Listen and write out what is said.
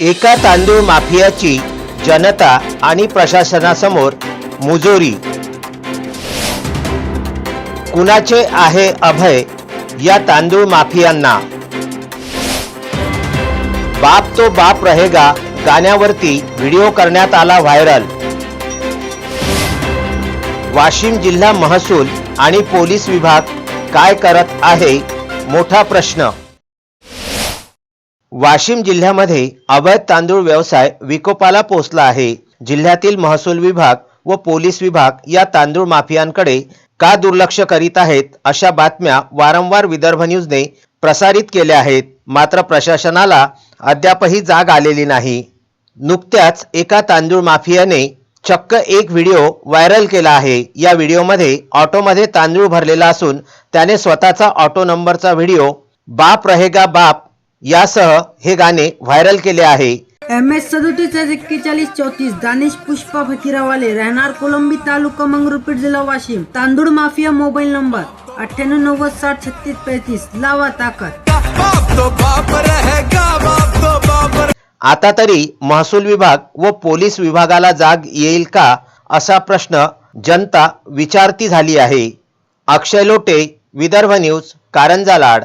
एका तांदूळ माफियाची जनता आणि प्रशासनासमोर मुजोरी. कुणाचे आहे अभय या तांदूळ माफियांना? बाप तो बाप रहेगा गाण्यावरती व्हिडिओ करण्यात आला व्हायरल. वाशिम जिल्हा महसूल आणि पोलीस विभाग काय करत आहे? मोठा प्रश्न. वाशिम जिल्ह्यामध्ये अवैध तांदूळ व्यवसाय विकोपाला पोचला आहे. जिल्ह्यातील महसूल विभाग व पोलीस विभाग या तांदूळ माफियांकडे का दुर्लक्ष करीत आहेत अशा बातम्या वारंवार विदर्भ न्यूजने प्रसारित केल्या आहेत. मात्र प्रशासनाला अद्यापही जाग आलेली नाही. नुकत्याच एका तांदूळ माफियाने चक्क एक व्हिडिओ व्हायरल केला आहे. या व्हिडिओमध्ये ऑटोमध्ये तांदूळ भरलेला असून त्याने स्वतःचा ऑटो नंबरचा व्हिडिओ बाप रहेगा बाप यासह हे गाणे व्हायरल केले आहे. एम एस सदोतीस एक्केचाळीस चौतीस दानिश पुष्पा फकीरावाले राहणार कोलंबी तालुका मंगरुळपीठ जिल्हा वाशिम. तांदूळ माफिया मोबाईल नंबर अठ्ठ्याण्णव नव्वद साठ छत्तीस पैतीस लावा ताकद. आता तरी महसूल विभाग व पोलीस विभागाला जाग येईल का असा प्रश्न जनता विचारती झाली आहे. अक्षय लोटे विदर्भ न्यूज कारंजा लाड